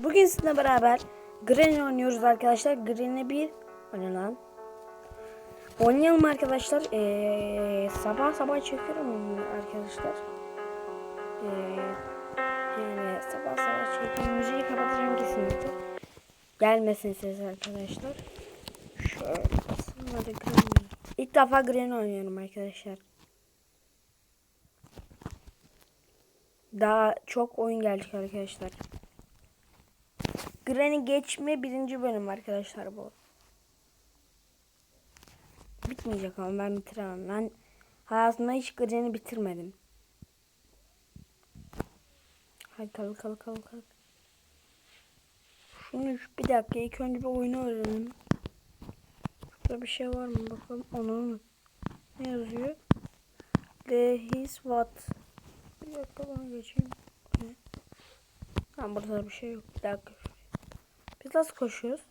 Bugün sizinle beraber Granny oynuyoruz arkadaşlar. Granny bir oyna lan. Oynayalım arkadaşlar. Ee, sabah sabah çekiyorum arkadaşlar. Ee, yani sabah sabah çekiyorum. Müziği kapatacağım kesinlikle. Gelmesin ses arkadaşlar. Şöyle. İlk defa Granny oynuyorum arkadaşlar. Daha çok oyun gelecek arkadaşlar. Granny geçme birinci bölüm arkadaşlar bu. Bitmeyecek ama ben bitiremem. Ben hayatımda hiç Granny bitirmedim. Hadi kalk kalk kalk kalk. Şu- bir dakika ilk önce bir oyunu öğrenelim. Şurada bir şey var mı bakalım. Onu ne yazıyor? The his what? Bir dakika bana geçeyim. Ne? Ha burada bir şey yok. Bir dakika. Biz nasıl koşuyoruz?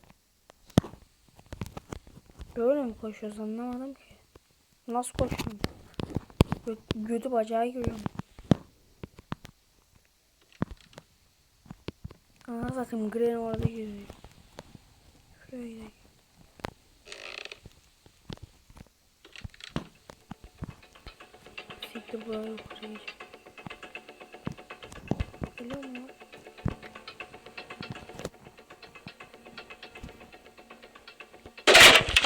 Böyle mi koşuyoruz anlamadım ki. Nasıl koşuyorum? Gö götü bacağı görüyorum. Aa zaten Gren orada yüzüyor. Şuraya. Siktir buraya yukarı geçelim. Geliyor mu?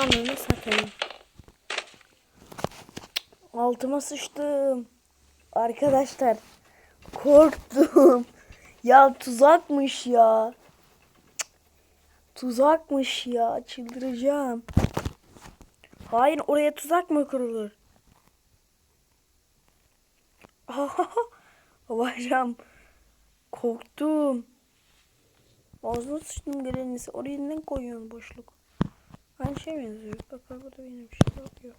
Ananı satayım. Altıma sıçtım. Arkadaşlar korktum. Ya tuzakmış ya. Tuzakmış ya. Çıldıracağım. Hayır oraya tuzak mı kurulur? Babacığım. Korktum. Ağzına sıçtım gelenisi. Oraya neden koyuyorsun boşluk? Aynı şey yazıyor? Bak burada benim bir şey yok.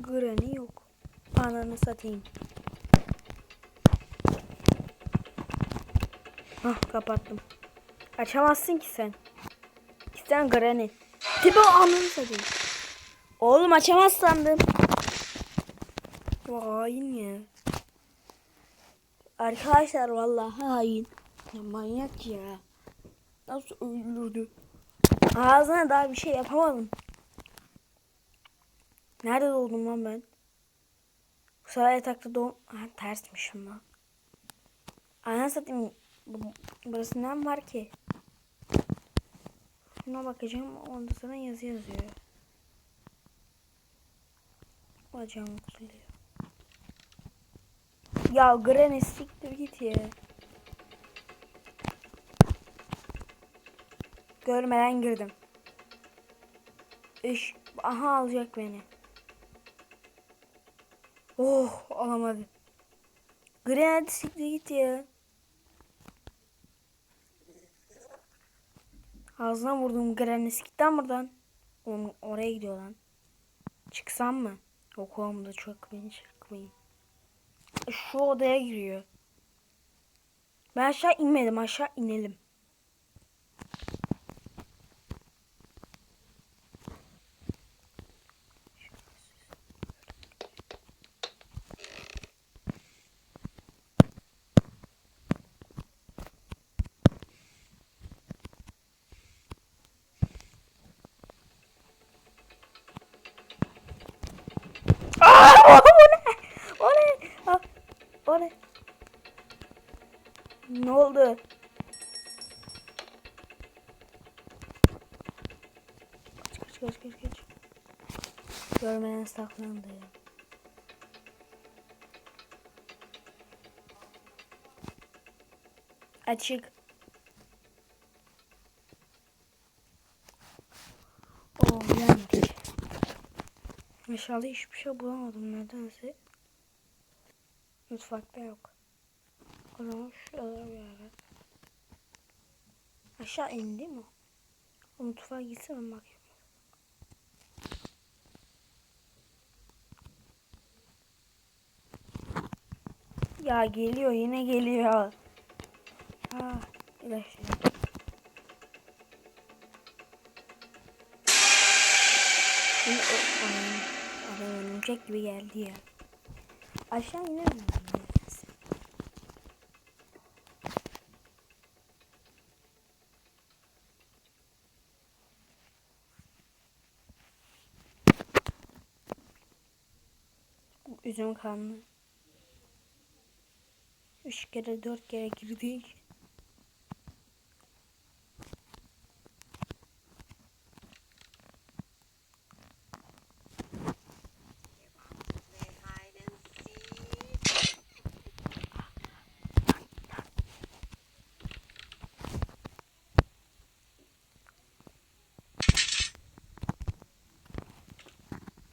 Granny yok. Ananı satayım. Hah kapattım. Açamazsın ki sen. Ki sen Granny. Tipi ananı satayım. Oğlum açamaz sandım. Hain ya. Arkadaşlar vallahi hain. Ya manyak ya. Nasıl öldürdü? Ağzına daha bir şey yapamadım. Nerede doldum lan ben? Bu sefer yatakta doğum... Ha, tersmişim lan. Ana satayım. Bu- Burası ne var ki? Şuna bakacağım. Onda sana yazı yazıyor. Bacağım kırılıyor. Ya Granny siktir git ya. Görmeden girdim. İş. Aha alacak beni. Oh alamadı. Granny hadi siktir git ya. Ağzına vurdum Granny sikten buradan. Oğlum oraya gidiyor lan. Çıksam mı? Yok da çok beni çıkmayın. Şu odaya giriyor. Ben aşağı inmedim aşağı inelim. Aa, o ne? O ne? Aa, o ne? Ne oldu? Kaç kaç kaç kaç kaç. Görmeden saklandı. Açık. Oh yanlış. Meşale hiçbir şey bulamadım nedense. Mutfakta yok. Zaman şurada bir. Aşağı indi mi? O mutfağa gitsin ben bakayım. Ya geliyor yine geliyor. Ha, ilaçlıyor. Yine o adam, örümcek gibi geldi ya. Aşağı iner mi? Üzüm kanlı. Üç kere dört kere girdik.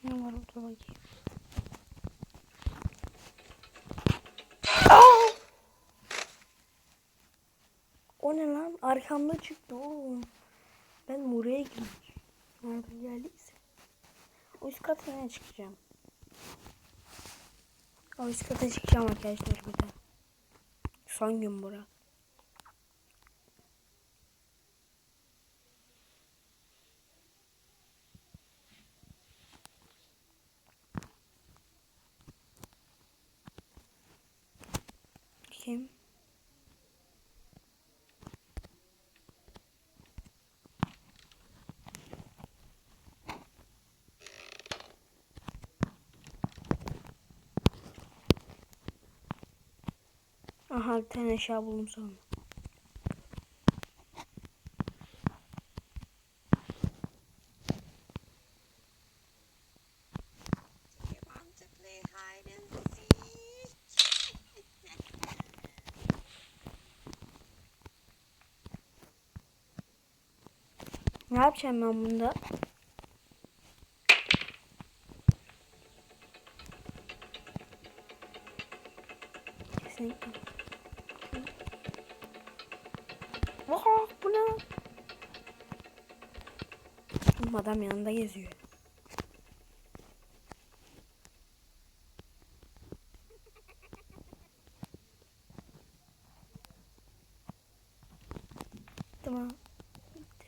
Ne var orada bakayım. Aa! O ne lan? Arkamda çıktı oğlum. Ben buraya girdim. Nereden geldiyse. O üst katına çıkacağım. O üst kata çıkacağım arkadaşlar burada. Son gün bura. Aha bir tane eşya buldum sonra. Ne yapacağım ben bunda? Oha bu ne? adam yanında geziyor. Tamam. Bitti.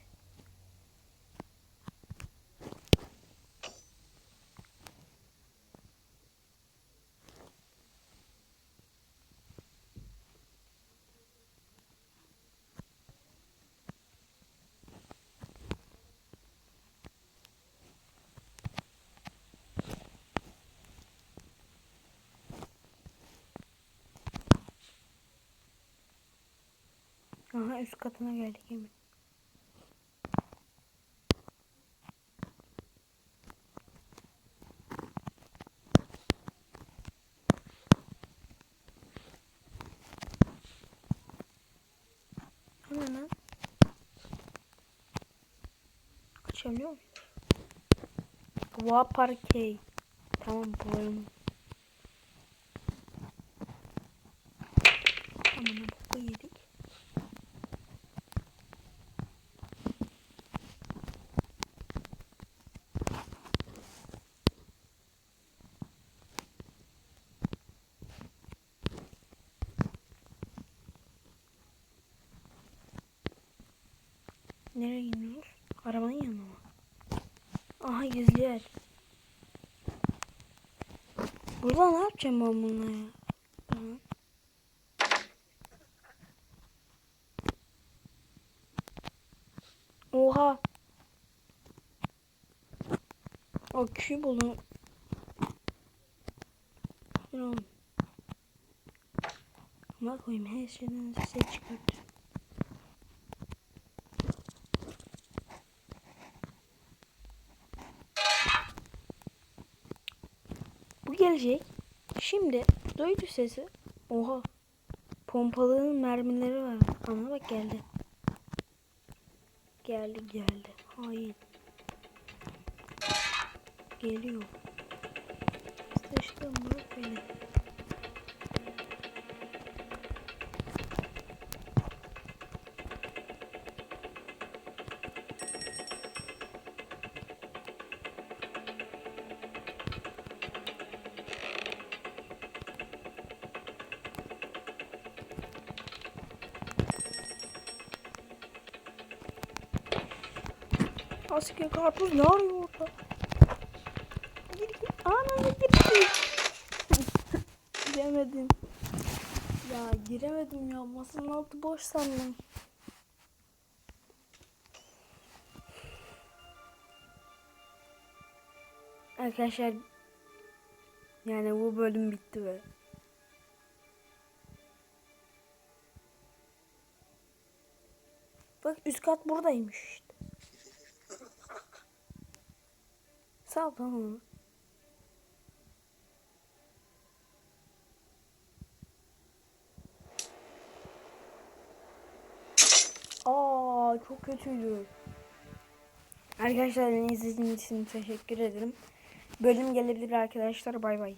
Aha üst katına geldik. Bu ne lan? Açabiliyor muyum? Boğa Parkey. Tamam bulalım. Tamam bu yedik. Nereye gidiyoruz? Arabanın yanına mı? Aha gizli yer. Burada ne yapacağım ben bununla ya? Oha. O küp bulun. Oğlum? Ama koyayım her şeyden ses çıkartıyor. Bu gelecek. Şimdi duydu sesi. Oha. Pompalının mermileri var. Ama bak geldi. Geldi geldi. Hayır. Geliyor. Asker karpuz ne arıyor orada? Ana gir Giremedim. Ya giremedim ya. Masanın altı boş sandım. Arkadaşlar Yani bu bölüm bitti be. Bak üst kat buradaymış işte. Tamam. Aa çok kötüydü. Arkadaşlar izlediğiniz için teşekkür ederim. Bölüm gelebilir arkadaşlar. Bay bay.